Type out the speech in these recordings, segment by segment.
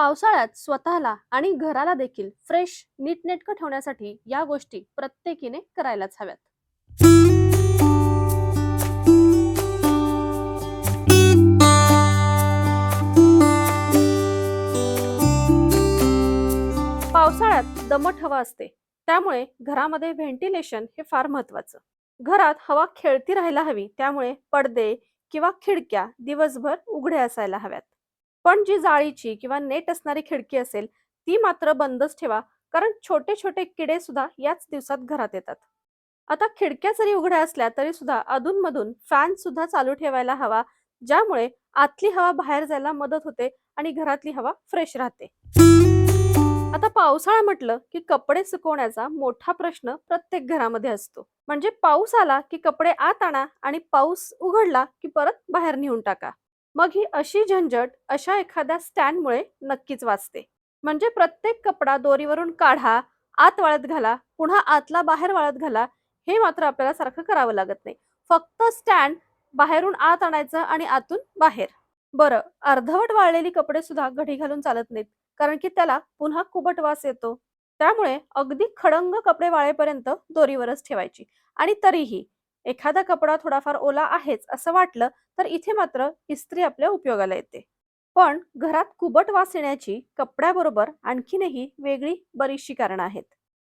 पावसाळ्यात स्वतःला आणि घराला देखील फ्रेश नीटनेटकं ठेवण्यासाठी या गोष्टी प्रत्येकीने करायलाच हव्यात. पावसाळ्यात दमट हवा असते. त्यामुळे घरामध्ये व्हेंटिलेशन हे फार महत्वाचं घरात हवा खेळती राहायला हवी त्यामुळे पडदे किंवा खिडक्या दिवसभर उघड्या असायला हव्यात. पण जी जाळीची किंवा नेट असणारी खिडकी असेल ती मात्र बंदच ठेवा कारण छोटे छोटे किडे सुद्धा याच दिवसात घरात येतात. आता खिडक्या जरी उघड्या असल्या तरी सुद्धा अधूनमधून फॅन सुद्धा चालू ठेवायला हवा ज्यामुळे आतली हवा बाहेर जायला मदत होते आणि घरातली हवा फ्रेश राहते. आता पावसाळा म्हटलं की कपडे सुकवण्याचा मोठा प्रश्न प्रत्येक घरामध्ये असतो. म्हणजे पाऊस आला की कपडे आत आणा आणि पाऊस उघडला की परत बाहेर नेऊन टाका. मग ही अशी झंझट अशा एखाद्या स्टँडमुळे नक्कीच वाचते. म्हणजे प्रत्येक कपडा दोरीवरून काढा आत वाळत घाला पुन्हा आतला बाहेर वाळत घाला हे मात्र आपल्याला सारखं करावं लागत नाही. फक्त स्टँड बाहेरून आत आणायचं आणि आतून बाहेर. बरं अर्धवट वाळलेली कपडे सुद्धा घडी घालून चालत नाहीत कारण की त्याला पुन्हा कुबट वास येतो. त्यामुळे अगदी खडंग कपडे वाळेपर्यंत दोरीवरच ठेवायची. आणि तरीही एखादा कपडा थोडाफार ओला आहेच असं वाटलं तर इथे मात्र इस्त्री आपल्या उपयोगाला येते. पण घरात कुबट वास येण्याची कपड्याबरोबर आणखीनही वेगळी बरीचशी कारणं आहेत.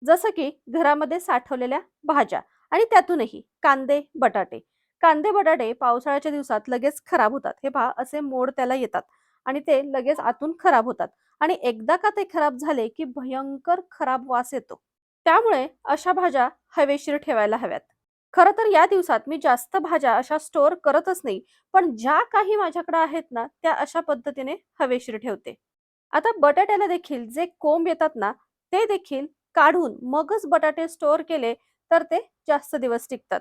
जसं की घरामध्ये साठवलेल्या भाज्या आणि त्यातूनही कांदे बटाटे. कांदे बटाटे पावसाळ्याच्या दिवसात लगेच खराब होतात. हे पहा असे मोड त्याला येतात आणि ते लगेच आतून खराब होतात आणि एकदा का ते खराब झाले की भयंकर खराब वास येतो. त्यामुळे अशा भाज्या हवेशीर ठेवायला हव्यात. खरं तर या दिवसात मी जास्त भाज्या अशा स्टोअर करतच नाही पण ज्या काही माझ्याकडे आहेत ना त्या अशा पद्धतीने हवेशीर ठेवते. आता बटाट्याला देखील जे कोंब येतात ना ते देखील काढून मगच बटाटे स्टोअर केले तर ते जास्त दिवस टिकतात.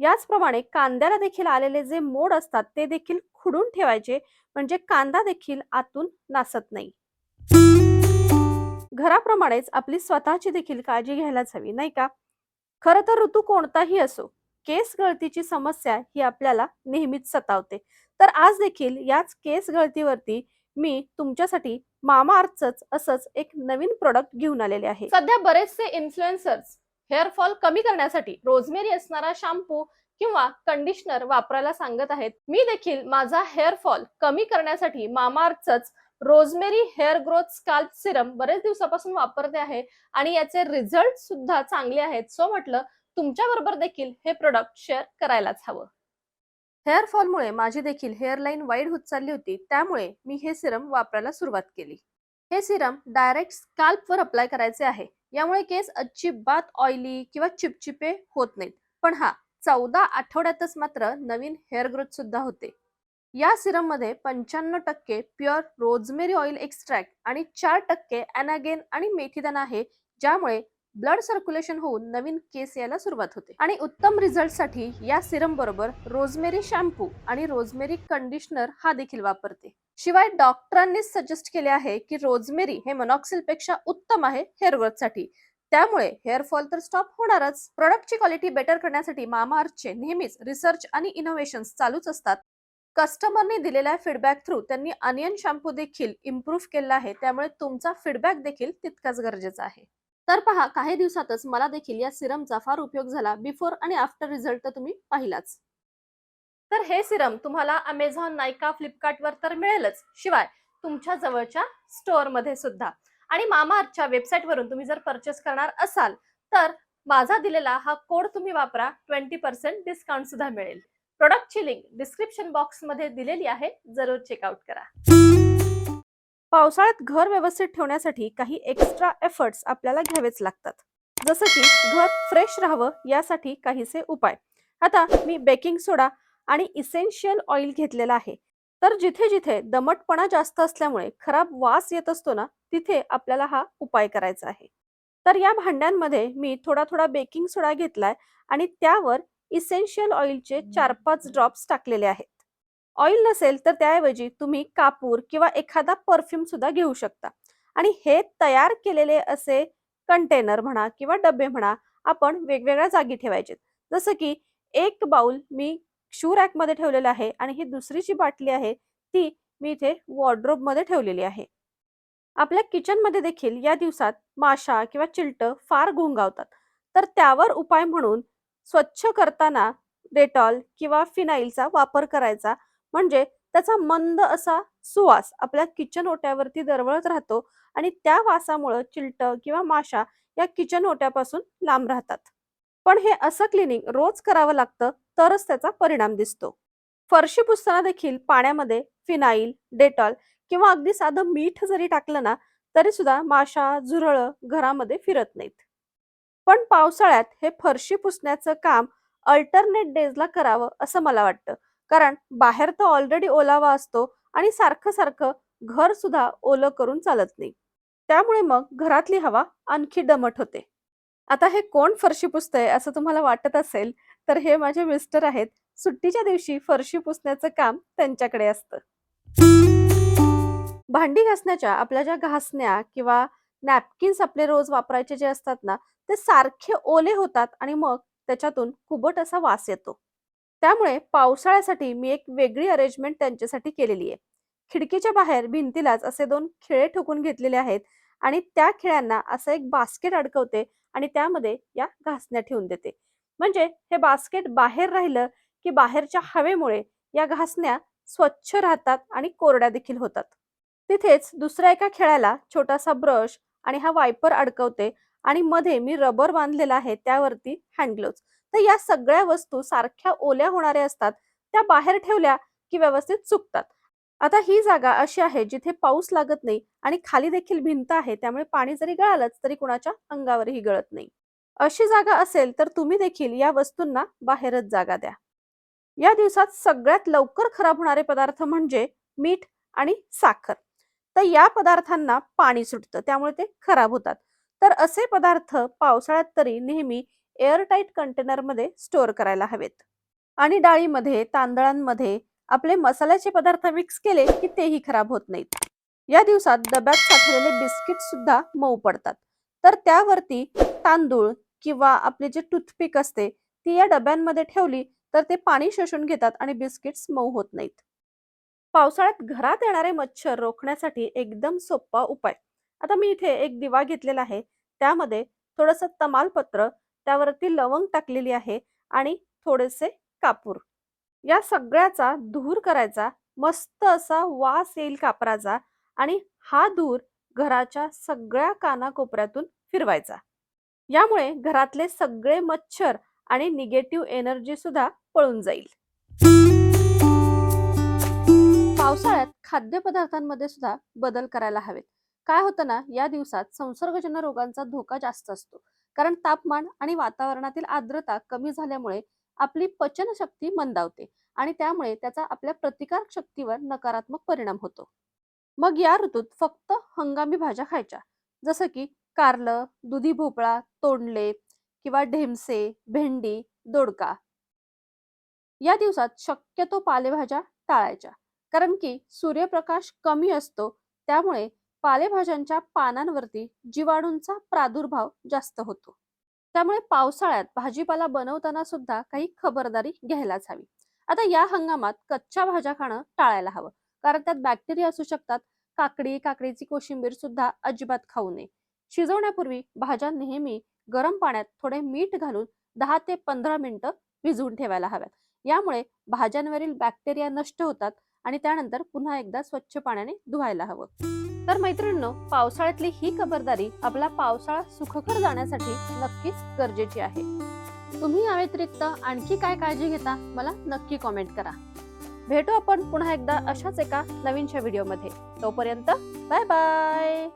याचप्रमाणे कांद्याला देखील आलेले जे मोड असतात ते देखील खुडून ठेवायचे म्हणजे कांदा देखील आतून नासत नाही. घराप्रमाणेच आपली स्वतःची देखील काळजी घ्यायलाच हवी नाही का? खरं तर ऋतू कोणताही असो केस गळतीची समस्या ही आपल्याला नेहमीच सतावते. तर आज देखील याच केस गळतीवरती मी तुमच्यासाठी मामा अर्थच असंच एक नवीन प्रोडक्ट घेऊन आलेले आहे. सध्या बरेचसे इन्फ्लुएन्सर्स हेअर फॉल कमी करण्यासाठी रोजमेरी असणारा शॅम्पू किंवा कंडिशनर वापरायला सांगत आहेत. मी देखील माझा हेअर फॉल कमी करण्यासाठी मामाअर्थच rosemary hair growth scalp serum बरेच दिवसापासून वापरते आहे आणि याचे रिझल्ट सुद्धा चांगले आहेत. सो म्हटलं तुमच्या बरोबर देखील हे प्रोडक्ट शेअर करायलाच हवं. हेअर फॉलमुळे माझी देखील हेअरलाईन वाईड होत चालली होती त्यामुळे मी हे सिरम वापरायला सुरुवात केली. हे सिरम डायरेक्ट स्काल्पवर अप्लाय करायचे आहे. यामुळे केस अजिबात ऑइली किंवा चिपचिपे होत नाहीत. पण हा चौदा आठवड्यातच मात्र नवीन हेअर ग्रोथ सुद्धा होते. या सिरममध्ये पंच्याण्णव टक्के प्युअर रोजमेरी ऑइल एक्स्ट्रॅक्ट आणि चार टक्के अॅनागेन आणि मेथीदान आहे ज्यामुळे ब्लड सर्क्युलेशन होऊन नवीन केस यायला सुरुवात होते. आणि उत्तम रिझल्टसाठी या सिरम बरोबर रोजमेरी शॅम्पू आणि रोजमेरी कंडिशनर हा देखील वापरते. शिवाय डॉक्टरांनी सजेस्ट केले आहे की रोजमेरी हे मोनॉक्सिलपेक्षा उत्तम आहे हेअर ग्रोथसाठी त्यामुळे हेअर फॉल तर स्टॉप होणारच. प्रोडक्टची क्वालिटी बेटर करण्यासाठी मामाअर्थचे नेहमीच रिसर्च आणि इनोव्हेशन चालूच असतात. कस्टमरने दिलेल्या फीडबॅक थ्रू त्यांनी अनियन शॅम्पू देखील इम्प्रूव्ह केला आहे. त्यामुळे तुमचा फीडबॅक देखील तितकाच गरजेचा आहे. तर पहा काही दिवसातच मला देखील या सिरमचा फार उपयोग झाला. बिफोर आणि आफ्टर रिझल्ट तर तुम्ही पाहिलाच. तर हे सिरम तुम्हाला अमेझॉन नायका फ्लिपकार्टवर तर मिळेलच. शिवाय तुमच्या जवळच्या स्टोअरमध्ये सुद्धा. आणि मामाअर्थच्या वेबसाईटवरून तुम्ही जर परचेस करणार असाल तर माझा दिलेला हा कोड तुम्ही वापरा. ट्वेंटी पर्सेंट डिस्काउंट सुद्धा मिळेल. प्रोडक्टची लिंक डिस्क्रिप्शन बॉक्समध्ये दिलेली आहे. जरूर चेकआउट करा. पावसाळ्यात घर व्यवस्थित ठेवण्यासाठी काही एक्स्ट्रा एफर्ट्स आपल्याला घ्यावेच लागतात. जसं की घर फ्रेश राहावं यासाठी काहीसे उपाय. आता मी बेकिंग सोडा आणि इसेन्शियल ऑइल घेतलेला आहे. तर जिथे जिथे दमटपणा जास्त असल्यामुळे खराब वास येत असतो ना तिथे आपल्याला हा उपाय करायचा आहे. तर या भांड्यांमध्ये मी थोडा थोडा बेकिंग सोडा घेतलाय आणि त्यावर इसेन्शियल ऑइलचे चार पाच ड्रॉप्स टाकलेले आहेत. ऑइल नसेल तर त्याऐवजी तुम्ही कापूर किंवा एखादा परफ्यूम सुद्धा घेऊ शकता. आणि हे तयार केलेले असे कंटेनर म्हणा किंवा डबे म्हणा आपण वेगवेगळ्या जागी ठेवायचे जसं की एक बाउल मी शू रॅकमध्ये ठेवलेला आहे आणि ही दुसरी जी बाटली आहे ती मी इथे वॉर्ड्रोबमध्ये ठेवलेली आहे. आपल्या किचनमध्ये देखील या दिवसात माशा किंवा चिलटं फार घोंगावतात. तर त्यावर उपाय म्हणून स्वच्छ करताना डेटॉल किंवा फिनाईलचा वापर करायचा. म्हणजे त्याचा मंद असा सुवास आपल्या किचन ओट्यावरती दरवळत राहतो आणि त्या वासामुळं चिलटं किंवा माशा या किचन ओट्यापासून लांब राहतात. पण हे असं क्लिनिंग रोज करावं लागतं तरच त्याचा परिणाम दिसतो. फरशी पुसताना देखील पाण्यामध्ये फिनाईल डेटॉल किंवा अगदी साधं मीठ जरी टाकलं ना तरी सुद्धा माशा झुरळं घरामध्ये फिरत नाहीत. पण पावसाळ्यात हे फरशी पुसण्याचं काम अल्टरनेट डेजला करावं असं मला वाटतं. कारण बाहेर तर ऑलरेडी ओलावा असतो आणि सारखं सारखं घर सुद्धा ओलं करून चालत नाही. त्यामुळे मग घरातली हवा आणखी दमट होते. आता हे कोण फरशी पुसतंय असं तुम्हाला वाटत असेल तर हे माझे मिस्टर आहेत. सुट्टीच्या दिवशी फरशी पुसण्याचं काम त्यांच्याकडे असतं. भांडी घासण्याच्या आपल्या ज्या घासण्या किंवा नॅपकिन्स आपले रोज वापरायचे जे असतात ना ते सारखे ओले होतात आणि मग त्याच्यातून कुबट असा वास येतो. त्यामुळे पावसाळ्यासाठी मी एक वेगळी अरेंजमेंट त्यांच्यासाठी केलेली आहे. खिडकीच्या बाहेर भिंतीलाच असे दोन खिळे ठोकून घेतलेले आहेत आणि त्या खिळ्यांना असं एक बास्केट अडकवते आणि त्यामध्ये या घासण्या ठेवून देते. म्हणजे हे बास्केट बाहेर राहिलं की बाहेरच्या हवेमुळे या घासण्या स्वच्छ राहतात आणि कोरड्या देखील होतात. तिथेच दुसऱ्या एका खेळाला छोटासा ब्रश आणि हा वायपर अडकवते आणि मध्ये मी रबर बांधलेला आहे त्यावरती हँडग्लोव्स तर या सगळ्या वस्तू सारख्या ओल्या होणाऱ्या असतात त्या बाहेर ठेवल्या की व्यवस्थित चुकतात आता ही जागा अशी आहे जिथे पाऊस लागत नाही आणि खाली देखील भिंत आहे त्यामुळे पाणी जरी गळालंच तरी कुणाच्या अंगावरही गळत नाही. अशी जागा असेल तर तुम्ही देखील या वस्तूंना बाहेरच जागा द्या. या दिवसात सगळ्यात लवकर खराब होणारे पदार्थ म्हणजे मीठ आणि साखर. तर या पदार्थांना पाणी सुटतं त्यामुळे ते खराब होतात. तर असे पदार्थ पावसाळ्यात तरी नेहमी एअरटाईट कंटेनरमध्ये स्टोअर करायला हवेत. आणि डाळीमध्ये तांदळांमध्ये आपले मसाल्याचे पदार्थ मिक्स केले की तेही खराब होत नाहीत. या दिवसात डब्यात साठवलेले बिस्किट सुद्धा मऊ पडतात. तर त्यावरती तांदूळ किंवा आपले जे टूथपिक असते ती या डब्यांमध्ये ठेवली तर ते पाणी शोषून घेतात आणि बिस्किट्स मऊ होत नाहीत. पावसाळ्यात घरात येणारे मच्छर रोखण्यासाठी एकदम सोपा उपाय. आता मी इथे एक दिवा घेतलेला आहे. त्यामध्ये थोडंसं तमालपत्र त्यावरती लवंग टाकलेली आहे आणि थोडेसे कापूर. या सगळ्याचा धूर करायचा मस्त असा वास येईल कापराचा आणि हा धूर घराच्या सगळ्या कानाकोपऱ्यातून फिरवायचा. यामुळे घरातले सगळे मच्छर आणि निगेटिव्ह एनर्जी सुद्धा पळून जाईल. पावसाळ्यात खाद्यपदार्थांमध्ये सुद्धा बदल करायला हवेत. काय होतं ना या दिवसात संसर्गजन्य रोगांचा धोका जास्त असतो. कारण तापमान आणि वातावरणातील आर्द्रता कमी झाल्यामुळे आपली पचनशक्ती मंदावते आणि त्यामुळे त्याचा आपल्या प्रतिकार शक्तीवर नकारात्मक परिणाम होतो. मग या ऋतूत फक्त हंगामी भाज्या खायच्या. जसं की कारलं दुधी भोपळा तोंडले किंवा ढेमसे भेंडी दोडका. या दिवसात शक्यतो पालेभाज्या टाळायच्या. कारण की सूर्यप्रकाश कमी असतो त्यामुळे पालेभाज्यांच्या पानांवरती जीवाणूंचा प्रादुर्भाव जास्त होतो. त्यामुळे पावसाळ्यात भाजीपाला बनवताना सुद्धा काही खबरदारी घ्यायलाच हवी. आता या हंगामात कच्च्या भाज्या खाणं टाळायला हवं. कारण त्यात बॅक्टेरिया असू शकतात. काकडी काकडीची कोशिंबीर सुद्धा अजिबात खाऊ नये. शिजवण्यापूर्वी भाज्या नेहमी गरम पाण्यात थोडे मीठ घालून दहा ते पंधरा मिनिटं भिजवून ठेवायला हव्यात. यामुळे भाज्यांवरील बॅक्टेरिया नष्ट होतात आणि त्यानंतर पुन्हा एकदा स्वच्छ पाण्याने धुवायला हवं. तर मैत्रिणींनो पावसाळ्यातली ही खबरदारी आपला पावसाळा सुखकर जाण्यासाठी नक्कीच गरजेची आहे. तुम्ही या व्यतिरिक्त आणखी काय काळजी घेता मला नक्की कॉमेंट करा. भेटू आपण पुन्हा एकदा अशाच एका नवीनच्या व्हिडिओमध्ये तोपर्यंत बाय बाय